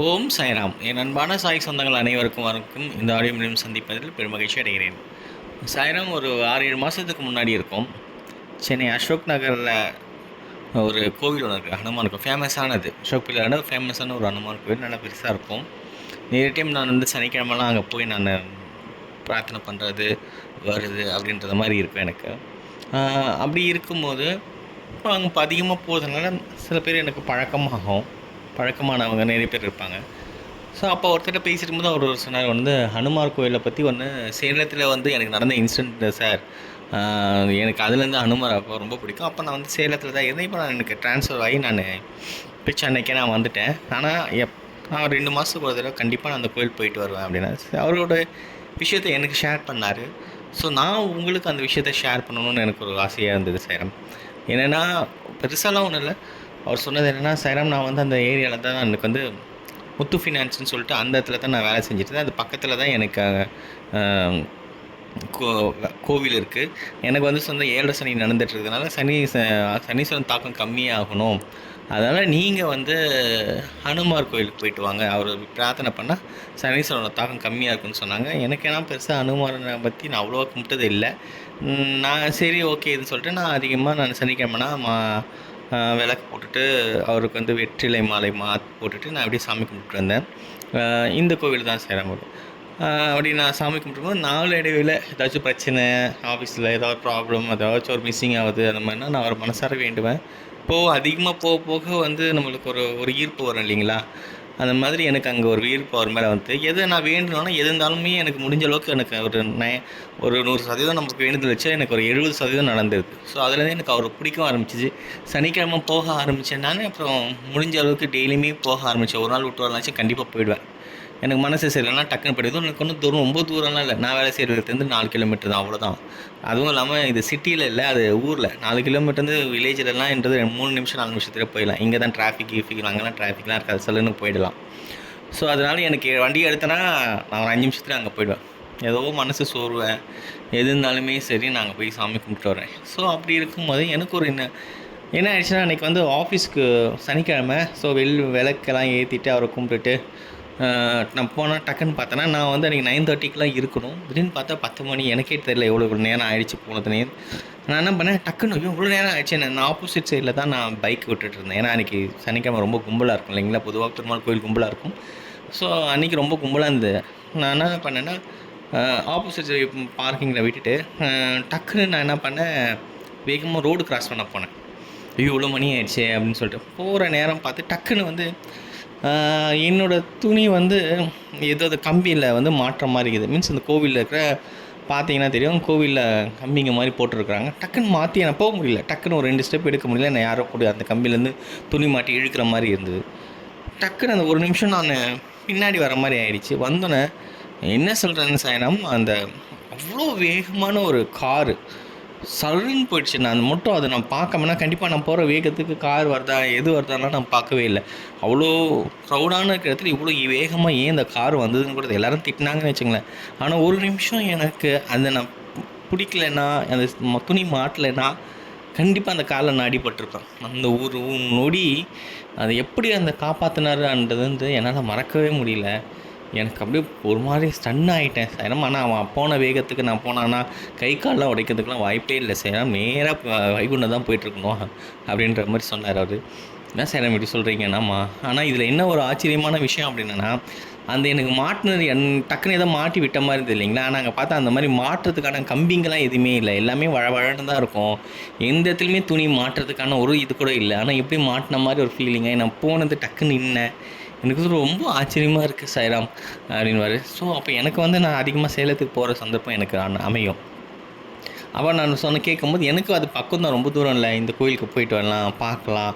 ஓம் சாய்ராம். என் அன்பான சாய் சொந்தங்கள் அனைவருக்கும் வணக்கம். இந்த ஆடியோ மூலியம் சந்திப்பதில் பெருமகிழ்ச்சி அடைகிறேன். சாய்ராம் ஒரு ஆறு ஏழு மாதத்துக்கு முன்னாடி இருக்கும். சென்னை அசோக் நகரில் ஒரு கோவில் ஒன்று இருக்குது ஹனுமான் கோவில் ஃபேமஸானது அசோக் பிள்ளையோட ஃபேமஸான ஒரு ஹனுமான் கோவில் நல்லா பெருசாக இருக்கும். நிறைய டைம் நான் வந்து சனிக்கிழமெல்லாம் அங்கே போய் நான் பிரார்த்தனை பண்ணுறது வருது அப்படின்றது மாதிரி இருக்கும் எனக்கு. அப்படி இருக்கும்போது இப்போ அங்கே இப்போ அதிகமாக போகிறதுனால சில பேர் எனக்கு பழக்கமாகும். பழக்கமானவங்க நிறைய பேர் இருப்பாங்க. ஸோ அப்போ ஒருத்தர்கிட்ட பேசிட்டு போது அவர் ஒரு சொன்னார் வந்து ஹனுமார் கோயிலை பற்றி ஒன்று சேலத்தில் வந்து எனக்கு நடந்த இன்சிடென்ட் சார் எனக்கு அதுலேருந்து ஹனுமார் அப்போ ரொம்ப பிடிக்கும். அப்போ நான் வந்து சேலத்தில் தான் இருந்தேன். இப்போ நான் எனக்கு ட்ரான்ஸ்ஃபர் ஆகி நான் இப்போ சென்னைக்கே நான் வந்துட்டேன். ஆனால் எப் நான் ரெண்டு மாதத்துக்கு ஒரு தடவை கண்டிப்பாக நான் அந்த கோயில் போயிட்டு வருவேன் அப்படின்னா அவரோட விஷயத்தை எனக்கு ஷேர் பண்ணார். ஸோ நான் உங்களுக்கு அந்த விஷயத்தை ஷேர் பண்ணணும்னு எனக்கு ஒரு ஆசையாக இருந்தது சேரம் என்னென்னா பெருசாலாம் ஒன்றும் இல்லை. அவர் சொன்னது என்னென்னா சைராம் நான் வந்து அந்த ஏரியாவில் தான் எனக்கு வந்து முத்து ஃபினான்ஸ்னு சொல்லிட்டு அந்த இடத்துல தான் நான் வேலை செஞ்சுட்டு இருந்தேன். அது பக்கத்தில் தான் எனக்கு கோ கோவில் இருக்குது எனக்கு வந்து சொந்த ஏழரை சனி நடந்துட்டு இருக்கிறதுனால சனி சனீஸ்வரன் தாக்கம் கம்மியாகணும். அதனால் நீங்கள் வந்து ஹனுமார் கோயிலுக்கு போயிட்டு வாங்க. அவர் பிரார்த்தனை பண்ணால் சனீஸ்வரனோட தாக்கம் கம்மியாக இருக்குன்னு சொன்னாங்க. எனக்கு ஏன்னா பெருசாக ஹனுமாரனை பற்றி நான் அவ்வளோவா கும்பிட்டது இல்லை. நான் சரி ஓகேன்னு சொல்லிட்டு நான் அதிகமாக நான் சனிக்கிழமைனா மா விளக்கு போட்டுட்டு அவருக்கு வந்து வெற்றிலை மாலை மா போட்டுட்டு நான் அப்படியே சாமி கும்பிட்டு வந்தேன். இந்த கோவில் தான் சேரம்போது அப்படி நான் சாமி கும்பிட்டும்போது நாலு இடையில ஏதாச்சும் பிரச்சனை ஆஃபீஸில் ஏதாவது ப்ராப்ளம் ஏதாச்சும் ஒரு மிஸ்ஸிங் ஆகுது அந்த மாதிரினா நான் ஒரு மனசார வேண்டுவேன். இப்போது அதிகமாக போக போக வந்து நம்மளுக்கு ஒரு ஒரு ஈர்ப்பு வரும் இல்லைங்களா? அந்த மாதிரி எனக்கு அங்கே ஒரு வீர் அவர் மேலே வந்து எது நான் வேண்டுனோன்னா எது இருந்தாலுமே எனக்கு முடிஞ்ச அளவுக்கு எனக்கு ஒரு நய ஒரு நூறு சதவீதம் நமக்கு வேண்டுதல் வச்சா எனக்கு ஒரு எழுபது சதவீதம் நடந்துருது ஸோ அதுலேருந்து எனக்கு அவர் பிடிக்க ஆரம்பிச்சிச்சு சனிக்கிழமை போக ஆரம்பித்தேன் நான் அப்புறம் முடிஞ்ச அளவுக்கு டெய்லியுமே போக ஆரம்பித்தேன் ஒரு நாள் விட்டு வரலாச்சும் கண்டிப்பாக போயிடுவேன். எனக்கு மனசு சரியில்லைனா டக்குன்னு படிக்கும் எனக்கு ஒன்றும் தூரம் ரொம்ப தூரம்லாம் இல்லை. நான் வேலை செய்கிறதுலேருந்து நாலு கிலோமீட்டர் தான் அவ்வளோதான் அதுவும் இல்லாமல் இது சிட்டியில் இல்லை அது ஊரில். நாலு கிலோமீட்டர் வந்து என்றது மூணு நிமிஷம் நாலு நிமிஷத்துல போயிடலாம். இங்கே தான் டிராஃபிக் கீஃபிக் அங்கெல்லாம் டிராஃபிக்லாம் இருக்காது. சொல்லுன்னு போயிடலாம். ஸோ அதனால் எனக்கு வண்டி எடுத்தேன்னா நான் ஒரு அஞ்சு நிமிஷத்துல அங்கே போயிடுவேன். ஏதோ மனசு சோர்வேன். எது இருந்தாலுமே சரி நாங்கள் போய் சாமி கும்பிட்டு வரேன் ஸோ அப்படி இருக்கும்போது எனக்கு ஒரு என்ன என்ன ஆயிடுச்சுன்னா அன்றைக்கி வந்து ஆஃபீஸ்க்கு சனிக்கிழமை. ஸோ வெள் விளக்கெல்லாம் ஏற்றிட்டு அவரை கும்பிட்டுட்டு நான் போனால் டக்குன்னு பார்த்தேன்னா நான் வந்து அன்றைக்கி நைன் தேர்ட்டிக்கெலாம் இருக்கணும். திடீர்னு பார்த்தா பத்து மணி எனக்கே தெரியல எவ்வளோ நேரம் ஆயிடுச்சு போனது நேரம் நான் என்ன பண்ணேன் டக்குன்னு ஐயோ இவ்வளோ நேரம் ஆயிடுச்சு. நான் ஆப்போசிட் சைடில் தான் நான் பைக் விட்டுட்டு இருந்தேன். ஏன்னா அன்றைக்கி சனிக்கிழமை ரொம்ப கும்பலாக இருக்கும் இல்லைங்களா? பொதுவாக திருமால் கோயில் கும்பலாக இருக்கும். ஸோ அன்றைக்கி ரொம்ப கும்பலாக இருந்தது. நான் என்ன பண்ணேன்னா ஆப்போசிட் பார்க்கிங்கில் விட்டுட்டு டக்குன்னு நான் என்ன பண்ணேன் வேகமாக ரோடு கிராஸ் பண்ண போனேன். ஐயோ இவ்வளோ மணி ஆயிடுச்சு அப்படின்னு சொல்லிட்டு. போகிற நேரம் பார்த்து டக்குன்னு வந்து என்னோடய என்னோட துணி வந்து ஏதோ அது கம்பியில் வந்து மாற்ற மாதிரி இருக்குது. மீன்ஸ் இந்த கோவிலில் இருக்கிற பார்த்தீங்கன்னா தெரியும். கோவிலில் கம்பிங்க மாதிரி போட்டிருக்கிறாங்க. டக்குன்னு மாற்றி நான் போக முடியல. டக்குன்னு ஒரு ரெண்டு ஸ்டெப் எடுக்க முடியல. நான் யாரோ கூட அந்த கம்பியிலேருந்து துணி மாட்டி இழுக்கிற மாதிரி இருந்தது. டக்குன்னு அந்த ஒரு நிமிஷம் நான் பின்னாடி வர மாதிரி ஆயிடுச்சு. வந்தோன்னே என்ன சொல்கிறேன்னு சாயனம் அந்த அவ்வளோ வேகமான ஒரு காரு. சல்லுன்னு போயிடுச்சு. நான் அது மட்டும் அதை நான் பார்க்காமனா கண்டிப்பாக நான் போகிற வேகத்துக்கு கார் வருதா எது வருதாலாம் நான் பார்க்கவே இல்லை. அவ்வளோ க்ரௌடான இருக்கிற இடத்துல இவ்வளோ வேகமாக ஏன் இந்த கார் வந்ததுன்னு கூட எல்லாரும் திட்டினாங்கன்னு வச்சுங்களேன். ஆனால் ஒரு நிமிஷம் எனக்கு அதை நான் பு- பிடிக்கலன்னா அந்த துணி மாட்டலைன்னா கண்டிப்பாக அந்த காலில் நான் அடிபட்டிருப்பேன். அந்த ஒரு நொடி அதை எப்படி அந்த காப்பாற்றினாருன்றது வந்து என்னால் மறக்கவே முடியல. எனக்கு அப்படியே ஒரு மாதிரி ஸ்டன் ஆகிட்டேன் சார் ஆனால் அவன் போன வேகத்துக்கு நான் போனான்னா கை கால்லாம் உடைக்கிறதுக்குலாம் வாய்ப்பே இல்லை. சார் நேராக வைகுண்டம் தான் போயிட்டுருக்கணும் அப்படின்ற மாதிரி சொன்னார் அவர். என்ன சார் இப்படி சொல்கிறீங்கன்னாம்மா ஆனால் இதில் என்ன ஒரு ஆச்சரியமான விஷயம் அப்படின்னா அந்த எனக்கு மாட்டினது என் டக்குன்னு ஏதோ மாட்டி விட்ட மாதிரி இருந்தது இல்லைங்களா? ஆனால் அங்கே பார்த்தா அந்த மாதிரி மாட்டுறதுக்கான கம்பிங்கெல்லாம் எதுவுமே இல்லை. எல்லாமே வழவழன்னு தான் இருக்கும். எந்த இடத்துலையுமே துணி மாட்டுறதுக்கான ஒரு இது கூட இல்லை. ஆனால் எப்படி மாட்டின மாதிரி ஒரு ஃபீலிங்காக நான் போனது டக்குன்னு நின்னேன். எனக்கு வந்து ரொம்ப ஆச்சரியமாக இருக்குது சாய்ராம் அப்படின்வாரு ஸோ அப்போ எனக்கு வந்து நான் அதிகமாக சேலத்துக்கு போகிற சந்தர்ப்பம் எனக்கு அமையும். அப்போ நான் சொன்ன கேட்கும்போது எனக்கு அது பக்கம் தான் ரொம்ப தூரம் இல்லை. இந்த கோயிலுக்கு போயிட்டு வரலாம் பார்க்கலாம்.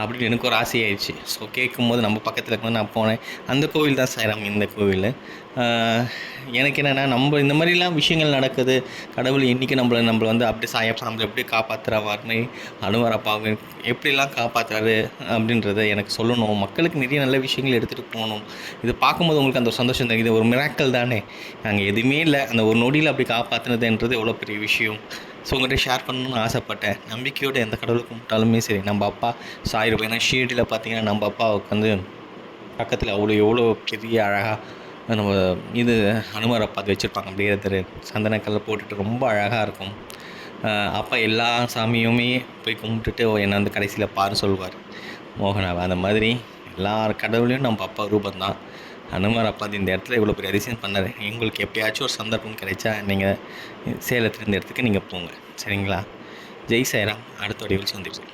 அப்படின்னு எனக்கு ஒரு ஆசையாயிடுச்சு. ஸோ கேட்கும்போது நம்ம பக்கத்தில் இருக்கும்போது நான் போனேன். அந்த கோவில் தான் சாய்ராம் இந்த கோவில். எனக்கு என்னென்னா நம்ம இந்த மாதிரிலாம் விஷயங்கள் நடக்குது. கடவுள் இன்றைக்கி நம்மளை நம்மளை வந்து அப்படியே சாயப்பா நம்மளை எப்படி காப்பாற்றுறா மாதிரி அனுவரப்பாக எப்படிலாம் காப்பாற்றுறாரு அப்படின்றத எனக்கு சொல்லணும். மக்களுக்கு நிறைய நல்ல விஷயங்கள் எடுத்துகிட்டு போகணும். இது பார்க்கும்போது உங்களுக்கு அந்த சந்தோஷம் தெரியுது இது ஒரு மிராக்கல் தானே. நாங்கள் எதுவுமே இல்லை. அந்த ஒரு நொடியில் அப்படி காப்பாற்றுனதுன்றது எவ்வளோ பெரிய விஷயம். ஸோ உங்கள்கிட்ட ஷேர் பண்ணணும்னு ஆசைப்பட்டேன். நம்பிக்கையோடு எந்த கடவுளை கும்பிட்டாலுமே சரி நம்ம அப்பா சாயிருப்போம் ஏன்னா ஷீர்டியில் பார்த்தீங்கன்னா நம்ம அப்பாவுக்கு வந்து பக்கத்தில் அவ்வளோ எவ்வளோ பெரிய அழகாக நம்ம இது ஹனுமார் அப்பா அது வச்சுருப்பாங்க. அப்படியே திரு சந்தனக்கல்ல போட்டுட்டு ரொம்ப அழகாக இருக்கும். அப்பா எல்லா சாமியுமே போய் கும்பிட்டுட்டு என்னை வந்து கடைசியில் பாரு சொல்வார் மோகனாவை அந்த மாதிரி எல்லா கடவுளையும் நம்ம அப்பா ரூபந்தான் தான் ஹனுமார் அப்பா இந்த இடத்துல இவ்வளோ பெரிய அதிசயம் பண்ணார். உங்களுக்கு எப்படியாச்சும் ஒரு சந்தர்ப்பம் கிடைச்சா நீங்கள் சேலத்தில் இந்த இடத்துக்கு நீங்கள் போங்க. சரிங்களா? ஜெய் சாய்ராம் அடுத்த வடிவில் சந்திப்போம்.